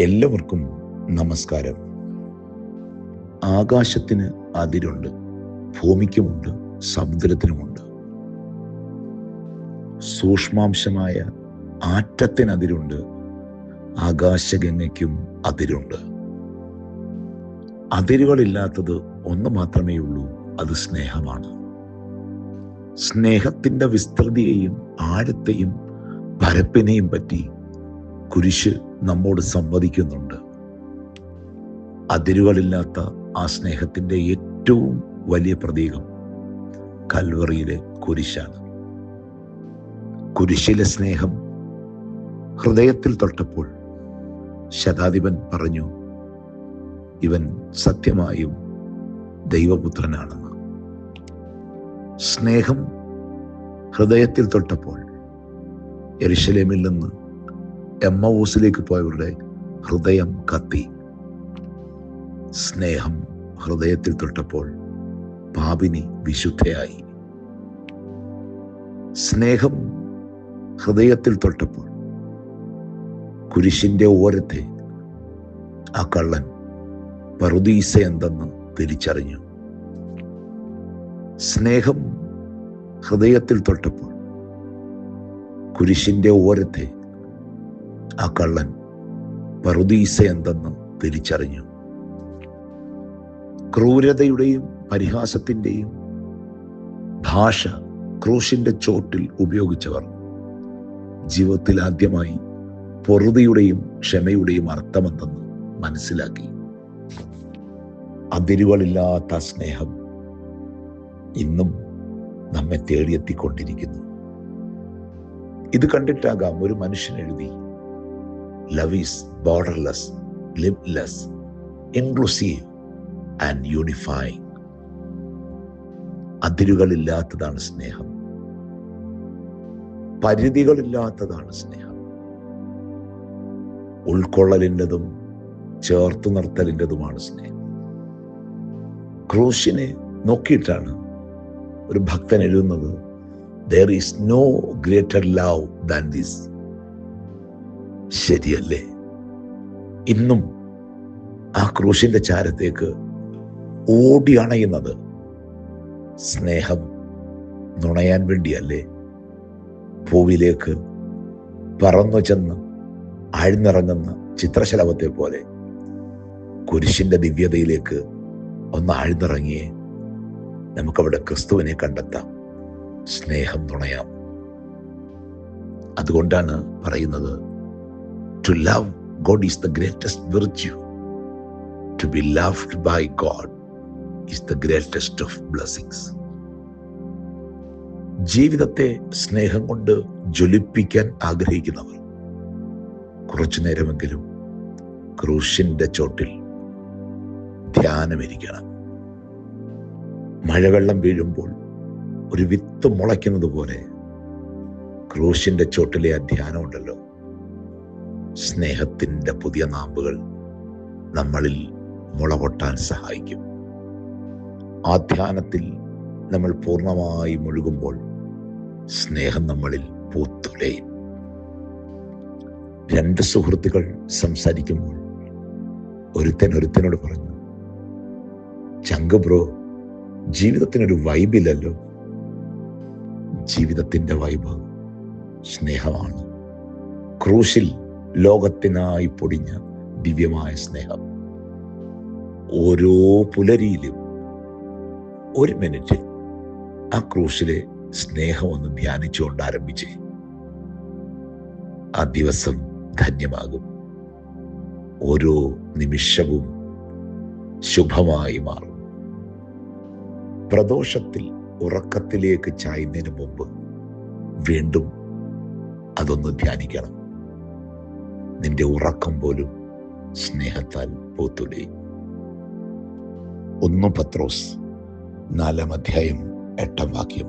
എല്ലാവർക്കും നമസ്കാരം. ആകാശത്തിന് അതിരുണ്ട് ഭൂമിക്കുമുണ്ട് സമുദ്രത്തിനുമുണ്ട്. സൂക്ഷ്മാംശമായ ആറ്റത്തിന് അതിരുണ്ട് ആകാശഗംഗയ്ക്കും അതിരുണ്ട്. അതിരുകളില്ലാത്തത് ഒന്ന് മാത്രമേ ഉള്ളൂ അത് സ്നേഹമാണ്. സ്നേഹത്തിന്റെ വിസ്തൃതിയെയും ആഴത്തെയും പരപ്പിനെയും പറ്റി കുരിശ് നമ്മോട് സംവദിക്കുന്നുണ്ട്. അതിരുകളില്ലാത്ത ആ സ്നേഹത്തിന്റെ ഏറ്റവും വലിയ പ്രതീകം കൽവറിയിലെ കുരിശാണ്. കുരിശിലെ സ്നേഹം ഹൃദയത്തിൽ തൊട്ടപ്പോൾ ശതാധിപൻ പറഞ്ഞു ഇവൻ സത്യമായും ദൈവപുത്രനാണെന്ന്. സ്നേഹം ഹൃദയത്തിൽ തൊട്ടപ്പോൾ എരിശലേമിൽ നിന്ന് എമ്മവൂസിലേക്ക് പോയവരുടെ ഹൃദയം കത്തി. സ്നേഹം ഹൃദയത്തിൽ തൊട്ടപ്പോൾ പാപിനി വിശുദ്ധയായി. സ്നേഹം ഹൃദയത്തിൽ തൊട്ടപ്പോൾ കുരിശിന്റെ ഓരത്തെ ആ കള്ളൻ പറുദീസ എന്തെന്ന് തിരിച്ചറിഞ്ഞു. സ്നേഹം ഹൃദയത്തിൽ തൊട്ടപ്പോൾ കുരിശിന്റെ ഓരത്തെ ആ കള്ളൻ പറുദീസ എന്തെന്ന് തിരിച്ചറിഞ്ഞു. ക്രൂരതയുടെയും പരിഹാസത്തിന്റെയും ഭാഷ ക്രൂശിന്റെ ചോട്ടിൽ ഉപയോഗിച്ചവർ ജീവിതത്തിൽ ആദ്യമായി പൊറുതിയുടെയും ക്ഷമയുടെയും അർത്ഥമെന്തെന്ന് മനസ്സിലാക്കി. അതിരുകളില്ലാത്ത സ്നേഹം ഇന്നും നമ്മെ തേടിയെത്തിക്കൊണ്ടിരിക്കുന്നു. ഇത് കണ്ടിട്ടാകാം ഒരു മനുഷ്യൻ എഴുതി love is borderless limitless inclusive and unifying അതിരുകളില്ലാത്തതാണ് സ്നേഹം. പരിധികളില്ലാത്തതാണ് സ്നേഹം. ഉൾക്കൊള്ളലിന്റെതും ചേർത്ത് നിർത്തലിന്റെതുമാണ് സ്നേഹം. ക്രൂശിനെ നോക്കിയിട്ടാണ് ഒരു ഭക്തൻ എഴുതുന്നത് there is no greater love than this ശരിയല്ലേ? ഇന്നും ആ ക്രൂശിന്റെ ചാരത്തേക്ക് ഓടി അണയുന്നത് സ്നേഹം നുണയാൻ വേണ്ടിയല്ലേ? പൂവിലേക്ക് പറന്നു ചെന്ന് ആഴ്ന്നിറങ്ങുന്ന ചിത്രശലഭത്തെ പോലെ കുരിശിന്റെ ദിവ്യതയിലേക്ക് ഒന്ന് ആഴ്ന്നിറങ്ങിയേ നമുക്കവിടെ ക്രിസ്തുവിനെ കണ്ടെത്താം. സ്നേഹം നുണയാം. അതുകൊണ്ടാണ് പറയുന്നത് to love God is the greatest virtue to be loved by God is the greatest of blessings ജീവിതത്തെ സ്നേഹം കൊണ്ട് ജ്വലിപ്പിക്കാൻ ആഗ്രഹിക്കുന്നവർ കുറച്ചു നേരമെങ്കിലും ക്രൂശിന്റെ ചോട്ടിൽ ധ്യാനമിരിക്കണം. മഴവെള്ളം വീഴുമ്പോൾ ഒരു വിത്ത് മുളയ്ക്കുന്നത് പോലെ ക്രൂശിന്റെ ചോട്ടിലെ ആ ധ്യാനമുണ്ടല്ലോ സ്നേഹത്തിന്റെ പുതിയ നാമ്പുകൾ നമ്മളിൽ മുളപൊട്ടാൻ സഹായിക്കും. ആ ധ്യാനത്തിൽ നമ്മൾ പൂർണമായി മുഴുകുമ്പോൾ സ്നേഹം നമ്മളിൽ പൂത്തുലയും. രണ്ട് സുഹൃത്തുക്കൾ സംസാരിക്കുമ്പോൾ ഒരുത്തൻ ഒരുത്തനോട് പറഞ്ഞു ചങ്ക് ബ്രോ ജീവിതത്തിനൊരു വൈബില്ലല്ലോ ജീവിതത്തിന്റെ വൈബ് സ്നേഹമാണ്. ക്രൂശിൽ ലോകത്തിനായി പൊടിഞ്ഞ ദിവ്യമായ സ്നേഹം. ഓരോ പുലരിയിലും ഒരു മിനിറ്റ് ആ ക്രൂശിലെ സ്നേഹം ഒന്ന് ധ്യാനിച്ചുകൊണ്ട് ആരംഭിച്ചേ. ആ ദിവസം ധന്യമാകും. ഓരോ നിമിഷവും ശുഭമായി മാറും. പ്രദോഷത്തിൽ ഉറക്കത്തിലേക്ക് ചായുന്നതിന് മുമ്പ് വീണ്ടും അതൊന്ന് ധ്യാനിക്കണം. നിന്റെ ഉറക്കം പോലും സ്നേഹത്താൽ പൂത്തുലയും. ഒന്ന് പത്രോസ് നാലാം അധ്യായം എട്ടാം വാക്യം.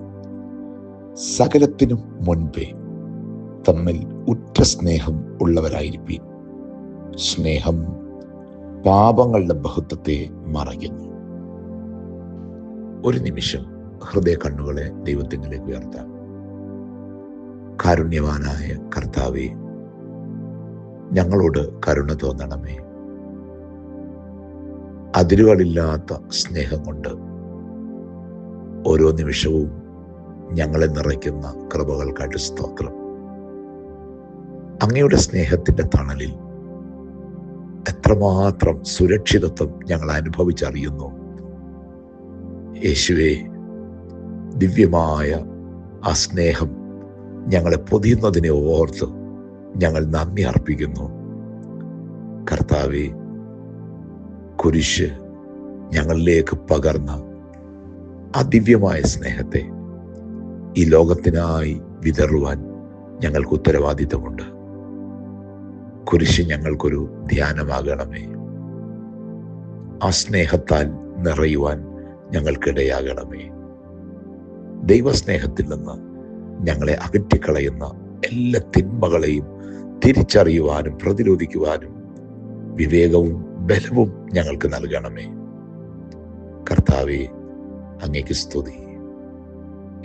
സകലത്തിനും മുൻപേ തമ്മിൽ ഉറ്റ സ്നേഹം ഉള്ളവരായിരിക്കും സ്നേഹം പാപങ്ങളുടെ ബഹുത്വത്തെ മറയ്ക്കുന്നു. ഒരു നിമിഷം ഹൃദയ കണ്ണുകളെ ദൈവത്തിലേക്ക് ഉയർത്താം കാരുണ്യവാനായ കർത്താവെ ഞങ്ങളോട് കരുണ തോന്നണമേ. അതിരുകളില്ലാത്ത സ്നേഹം കൊണ്ട് ഓരോ നിമിഷവും ഞങ്ങളെ നിറയ്ക്കുന്ന കൃപകൾക്കായിട്ട് സ്തോത്രം. അങ്ങയുടെ സ്നേഹത്തിന്റെ തണലിൽ എത്രമാത്രം സുരക്ഷിതത്വം ഞങ്ങൾ അനുഭവിച്ചറിയുന്നു. യേശുവെ ദിവ്യമായ ആ സ്നേഹം ഞങ്ങളെ പൊതിയുന്നതിനെ ഓർത്ത് ഞങ്ങൾ നന്ദി അർപ്പിക്കുന്നു. കർത്താവെ കുരിശ് ഞങ്ങളിലേക്ക് പകർന്ന അതിവ്യമായ സ്നേഹത്തെ ഈ ലോകത്തിനായി വിതറുവാൻ ഞങ്ങൾക്ക് ഉത്തരവാദിത്തമുണ്ട്. കുരിശ് ഞങ്ങൾക്കൊരു ധ്യാനമാകണമേ. ആ സ്നേഹത്താൽ നിറയുവാൻ ഞങ്ങൾക്കിടയാകണമേ. ദൈവസ്നേഹത്തിൽ നിന്ന് ഞങ്ങളെ അകറ്റിക്കളയുന്ന എല്ലാ തിന്മകളെയും തിരിച്ചറിയുവാനും പ്രതിരോധിക്കുവാനും വിവേകവും ബലവും ഞങ്ങൾക്ക് നൽകണമേ. കർത്താവെ അങ്ങേക്ക് സ്തുതി.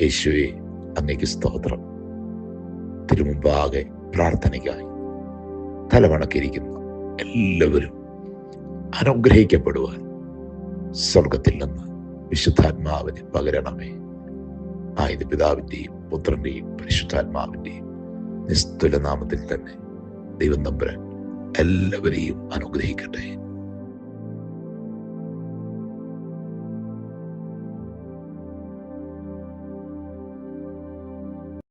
യേശുവെ അങ്ങേക്ക് സ്തോത്രം. തിരുമുമ്പാകെ പ്രാർത്ഥനയ്ക്കായി തലമണക്കിരിക്കുന്ന എല്ലാവരും അനുഗ്രഹിക്കപ്പെടുവാൻ സ്വർഗത്തിൽ നിന്ന് വിശുദ്ധാത്മാവിന് പകരണമേ. ആയത് പിതാവിന്റെയും പുത്രന്റെയും പരിശുദ്ധാത്മാവിന്റെയും നിസ്തുല നാമത്തിൽ തന്നെ ദൈവം നമ്പുരാൻ എല്ലാവരെയും അനുഗ്രഹിക്കട്ടെ.